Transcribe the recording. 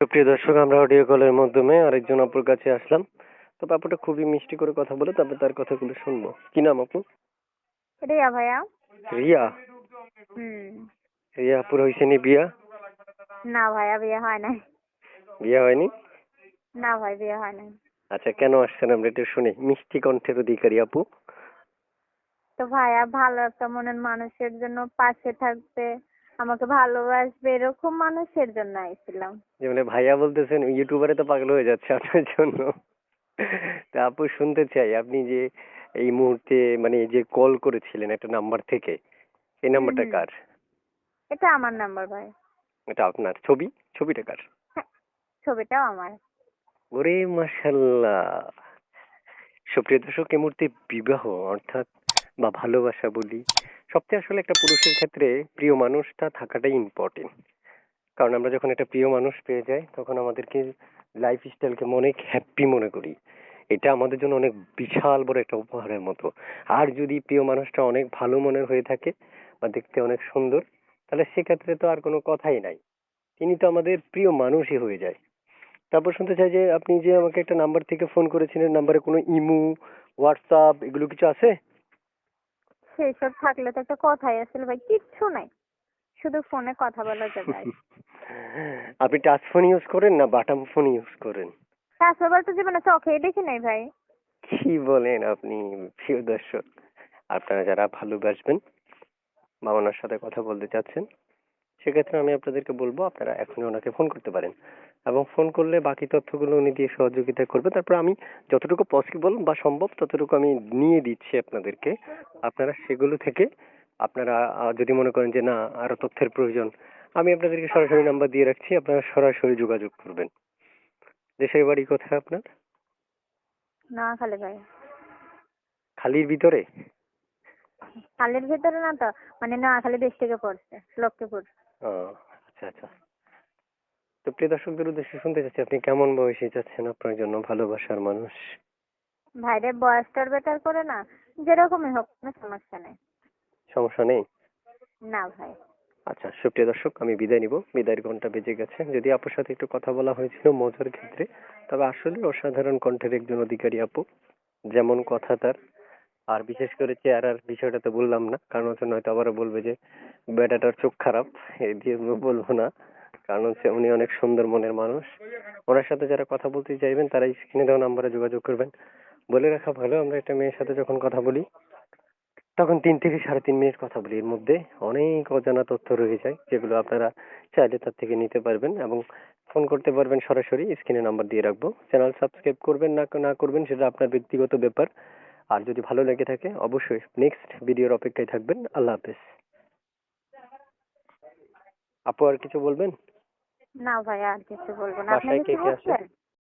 সুপ্রিয় দর্শক আমরা অডিও কলের মাধ্যমে আরেকজন আপুর কাছে আসলাম। তো আপুটা খুবই মিষ্টি করে কথা বলে তারপর তার কথাগুলো শুনব। কি নাম আপু? রিয়া ভাইয়া। রিয়া? রিয়া আপুর হয়েছে নি বিয়া? না ভাইয়া বিয়ে হয় নাই। বিয়া হয়নি? না ভাই বিয়ে হয় নাই। আচ্ছা কেন আসছেন আমরা একটু শুনি। মিষ্টি কণ্ঠের অধিকারী আপু। তো ভাইয়া ভালো একটা মনের মানুষের জন্য পাশে থাকবে। আমাকে ভালোবাসবে এরকম মানুষের জন্য আইছিলাম। যেমন ভাইয়া বলতেছেন ইউটিউবারে তো পাগল হয়ে যাচ্ছে আপনার জন্য। তা আপু শুনতে চাই আপনি যে এই মুহূর্তে মানে যে কল করেছিলেন একটা নাম্বার থেকে এই নাম্বারটা কার? এটা আমার নাম্বার ভাই। এটা আপনার ছবি? ছবিটা কার? ছবিটাও আমার। ওরে মাশাল্লাহ। সুপ্রিয় দর্শক এই মুহূর্তে বিবাহ অর্থাৎ বা ভালোবাসা বলি সবচেয়ে আসলে একটা পুরুষের ক্ষেত্রে প্রিয় মানুষটা থাকাটাই ইম্পর্টেন্ট কারণ আমরা যখন একটা প্রিয় মানুষ পেয়ে যাই, তখন আমাদেরকে লাইফ স্টাইলকে অনেক হ্যাপি মনে করি। এটা আমাদের জন্য অনেক বিশাল বড় একটা উপহারের মতো। আর যদি প্রিয় মানুষটা অনেক ভালো মনের হয়ে থাকে বা দেখতে অনেক সুন্দর, তাহলে সেক্ষেত্রে তো আর কোনো কথাই নাই। তিনি তো আমাদের প্রিয় মানুষই হয়ে যায়। তারপর শুনতে চাই যে আপনি যে আমাকে একটা নাম্বার থেকে ফোন করেছিলেন নাম্বারে কোনো ইমু হোয়াটসঅ্যাপ এগুলো কিছু আছে? সেসব থাকলে তো একটা কথাই আসলে ভাই কিচ্ছু নাই। শুধু ফোনে কথা বলা যাবে আর। আপনি টাচ ফোন ইউজ করেন না বাটাম ফোন ইউজ করেন? টাচ মোবাইল তো জীবনে চোখেই দেখি নাই ভাই। কি বলেন আপনি প্রিয় দর্শক আপনারা যারা ভালোবাসবেন বাবা ওনার সাথে কথা বলতে চাচ্ছেন সেক্ষেত্রে আমি আপনাদেরকে বলব আপনারা এখনই ওনাকে ফোন করতে পারেন। এবং ফোন করলে বাকি তথ্যগুলো উনি দিয়ে সহযোগিতা করবে। তারপর আমি যতটুকু পসিবল বা সম্ভব ততটুকু আমি নিয়ে দিচ্ছি আপনাদেরকে। আপনারা সেগুলো থেকে আপনারা যদি মনে করেন যে না আরও তথ্যের প্রয়োজন আমি আপনাদেরকে সরাসরি নাম্বার দিয়ে রাখছি। আপনারা সরাসরি যোগাযোগ করবেন। দেশের বাড়ি কোথায় আপনার? না খালি ভাই। খালির ভিতরে? খালের ভিতরে না তো মানে না খালি ডিস্ট্রিক্টে পড়ছে লক্ষ্মীপুর। ও আচ্ছা আচ্ছা। তো প্রিয় দর্শকদের উদ্দেশ্যে শুনতে চাচ্ছি আপনি কেমন বয়সে চাচ্ছেন আপনার জন্য ভালোবাসার মানুষ। ভাইরে বয়সটার বেটার করে না যেরকমই হোক কোনো সমস্যা নেই। সমস্যা নেই? না ভাই। আচ্ছা সুপ্রিয় দর্শক আমি বিদায় নিব। বিদায়ের ঘণ্টা বেজে গেছে। যদি আপুর সাথে একটু কথা বলা হয়েছিল মজার ক্ষেত্রে তবে আসলে অসাধারণ কণ্ঠের একজন অধিকারী আপু যেমন কথা তার। আর বিশেষ করে চেহারার বিষয়টা তো বললাম না, কারণ হচ্ছে নয়তো আবারও বলবে যে বেটাটার চোখ খারাপ, এই দিয়ে বলব না, কারণ হচ্ছে উনি অনেক সুন্দর মনের মানুষ। ওনার সাথে যারা কথা বলতে চাইবেন তারা স্ক্রিনে দেওয়া নাম্বারে যোগাযোগ করবেন। বলে রাখা ভালো, আমরা একটা মেয়ের সাথে যখন কথা বলি, তখন তিন থেকে সাড়ে তিন মিনিট কথা বলি। এর মধ্যে অনেক অজানা তথ্য রয়ে যায়, যেগুলো আপনারা চাইলে তার থেকে নিতে পারবেন এবং ফোন করতে পারবেন সরাসরি স্ক্রিনে নাম্বার দিয়ে রাখব। চ্যানেল সাবস্ক্রাইব করবেন না না করবেন, সেটা আপনার ব্যক্তিগত ব্যাপার। আর যদি ভালো লেগে থাকে অবশ্যই নেক্সট ভিডিওর অপেক্ষায় থাকবেন। আল্লাহ হাফেজ। আপু আর কিছু বলবেন? না ভাই আর কিছু বলব না। আপনি বাসায় কে কে আছে?